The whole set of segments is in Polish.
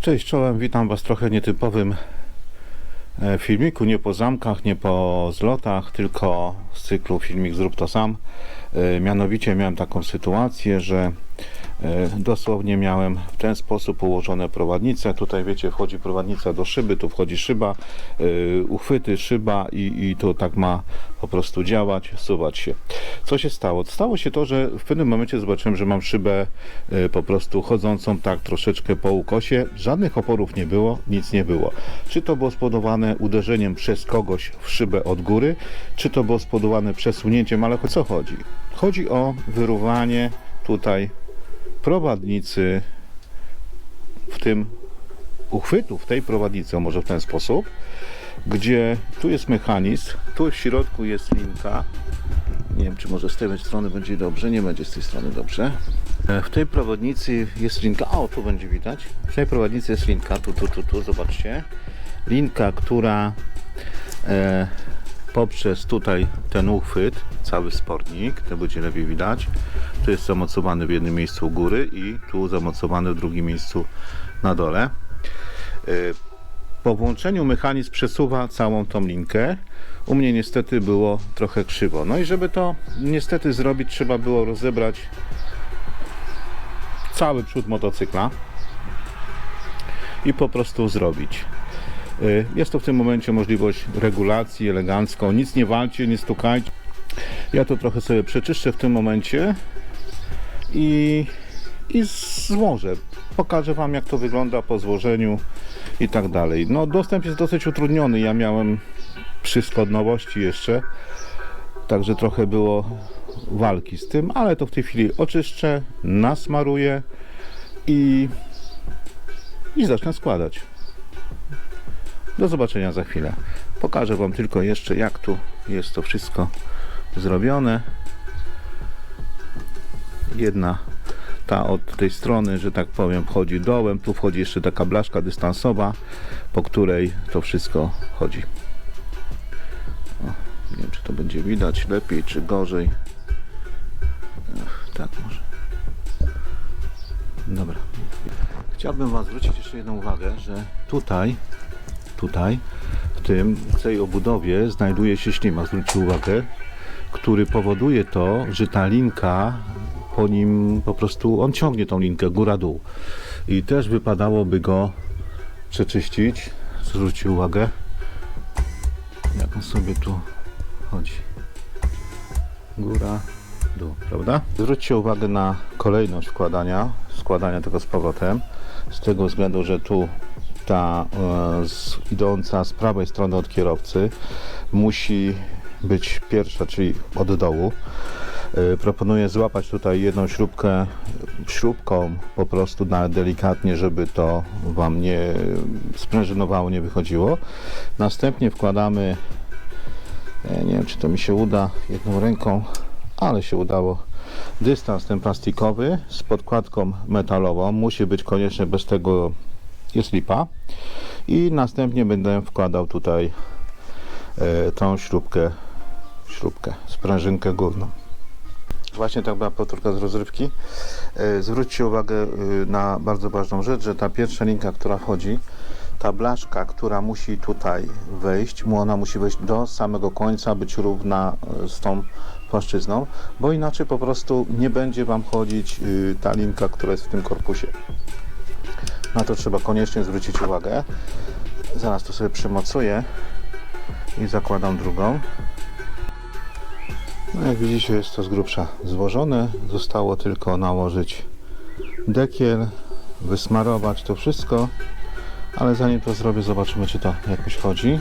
Cześć, czołem, witam Was w trochę nietypowym e, filmiku, nie po zamkach, nie po zlotach, tylko z cyklu filmik Zrób to sam. E, Mianowicie miałem taką sytuację, że dosłownie miałem w ten sposób ułożone prowadnice. Tutaj wiecie, wchodzi prowadnica do szyby, tu wchodzi szyba, e, uchwyty, szyba i, i to tak ma po prostu działać, suwać się. Co się stało? Stało się to, że w pewnym momencie zobaczyłem, że mam szybę e, po prostu chodzącą tak troszeczkę po ukosie. Żadnych oporów nie było, nic nie było. Czy to było spowodowane uderzeniem przez kogoś w szybę od góry, czy to było spowodowane przesunięciem, ale o co chodzi? Chodzi o wyrównanie tutaj prowadnicy w tym uchwytu, w tej prowadnicy, może w ten sposób, gdzie tu jest mechanizm, tu w środku jest linka. Nie wiem, czy może z tej strony będzie dobrze, nie będzie z tej strony dobrze. E, W tej prowadnicy jest linka, o tu będzie widać. W tej prowadnicy jest linka, tu, tu, tu, tu, zobaczcie. Linka, która e, poprzez tutaj ten uchwyt, cały sportnik, to będzie lepiej widać. Tu jest zamocowany w jednym miejscu u góry i tu zamocowany w drugim miejscu na dole. E, po włączeniu mechanizm przesuwa całą tą linkę. U mnie niestety było trochę krzywo. No i żeby to niestety zrobić, trzeba było rozebrać cały przód motocykla i po prostu zrobić. Y, Jest to w tym momencie możliwość regulacji elegancko. Nic nie walcie, nie stukajcie. Ja to trochę sobie przeczyszczę w tym momencie i, i złożę. Pokażę Wam jak to wygląda po złożeniu i tak dalej. No dostęp jest dosyć utrudniony. Ja miałem przy składnowości jeszcze, także trochę było walki z tym, ale to w tej chwili oczyszczę, nasmaruję i, i zacznę składać. Do zobaczenia za chwilę. Pokażę Wam tylko jeszcze jak tu jest to wszystko zrobione. Jedna ta od tej strony, że tak powiem, wchodzi dołem. Tu wchodzi jeszcze taka blaszka dystansowa, po której to wszystko chodzi. O, nie wiem, czy to będzie widać lepiej, czy gorzej. Ech, tak może. Dobra. Chciałbym Wam zwrócić jeszcze jedną uwagę, że tutaj, tutaj, w tym, w tej obudowie znajduje się ślimak, zwróćcie uwagę, który powoduje to, że ta linka po nim po prostu, on ciągnie tą linkę góra-dół. I też wypadałoby go przeczyścić. Zwróćcie uwagę, jak on sobie tu chodzi. Góra, dół, prawda? Zwróćcie uwagę na kolejność wkładania, składania tego z powrotem. Z tego względu, że tu ta e, z, idąca z prawej strony od kierowcy musi być pierwsza, czyli od dołu. E, proponuję złapać tutaj jedną śrubkę śrubką po prostu na delikatnie, żeby to Wam nie sprężynowało, nie wychodziło. Następnie wkładamy ja nie wiem, czy to mi się uda jedną ręką, ale się udało. Dystans ten plastikowy z podkładką metalową musi być koniecznie, bez tego jest lipa. I następnie będę wkładał tutaj e, tą śrubkę, śrubkę, sprężynkę górną. Właśnie tak była powtórka z rozrywki. E, Zwróćcie uwagę e, na bardzo ważną rzecz, że ta pierwsza linka, która wchodzi, ta blaszka, która musi tutaj wejść, ona musi wejść do samego końca, być równa z tą płaszczyzną, bo inaczej po prostu nie będzie Wam chodzić ta linka, która jest w tym korpusie. Na to trzeba koniecznie zwrócić uwagę. Zaraz to sobie przymocuję i zakładam drugą. No jak widzicie jest to z grubsza złożone. Zostało tylko nałożyć dekiel, wysmarować to wszystko. Ale zanim to zrobię, zobaczymy czy to jakoś chodzi.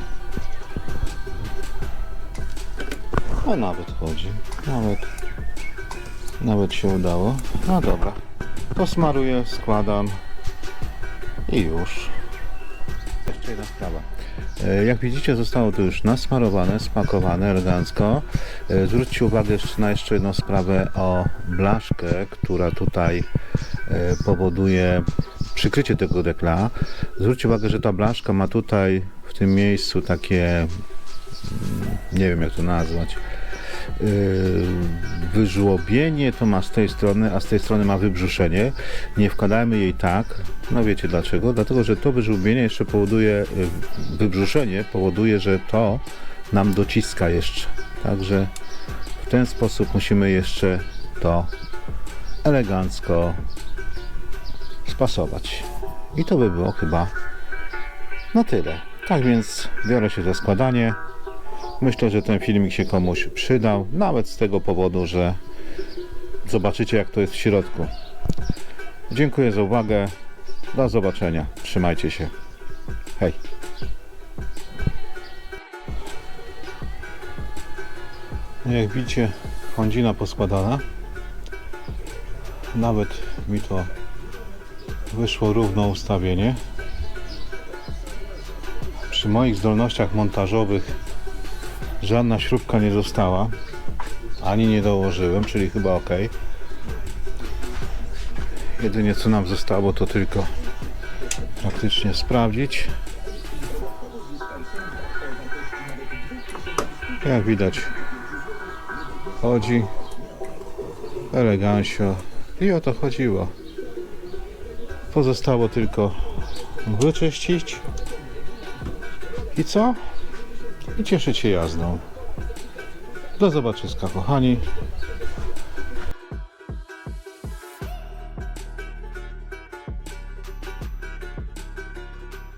A nawet chodzi. Nawet, nawet się udało. No dobra. Posmaruję, składam i już. Jeszcze jedna sprawa. E, Jak widzicie zostało to już nasmarowane, spakowane elegancko. E, Zwróćcie uwagę jeszcze na jeszcze jedną sprawę o blaszkę, która tutaj e, powoduje przykrycie tego dekla. Zwróćcie uwagę, że ta blaszka ma tutaj w tym miejscu takie mm, nie wiem jak to nazwać wyżłobienie to ma z tej strony, a z tej strony ma wybrzuszenie. Nie wkładajmy jej tak. No wiecie dlaczego? Dlatego, że to wyżłobienie jeszcze powoduje, y, wybrzuszenie powoduje, że to nam dociska jeszcze. Także w ten sposób musimy jeszcze to elegancko spasować. I to by było chyba na tyle. Tak więc biorę się za składanie. Myślę, że ten filmik się komuś przydał, nawet z tego powodu, że zobaczycie jak to jest w środku. Dziękuję za uwagę. Do zobaczenia. Trzymajcie się. Hej. Jak widzicie, kądzina poskładana. Nawet mi to wyszło równo ustawienie. Przy moich zdolnościach montażowych żadna śrubka nie została, ani nie dołożyłem, czyli chyba ok. Jedynie co nam zostało to tylko praktycznie sprawdzić. Jak widać chodzi elegancio i o to chodziło. Pozostało tylko wyczyścić i co? I cieszyć się jazdą. Do zobaczyska kochani.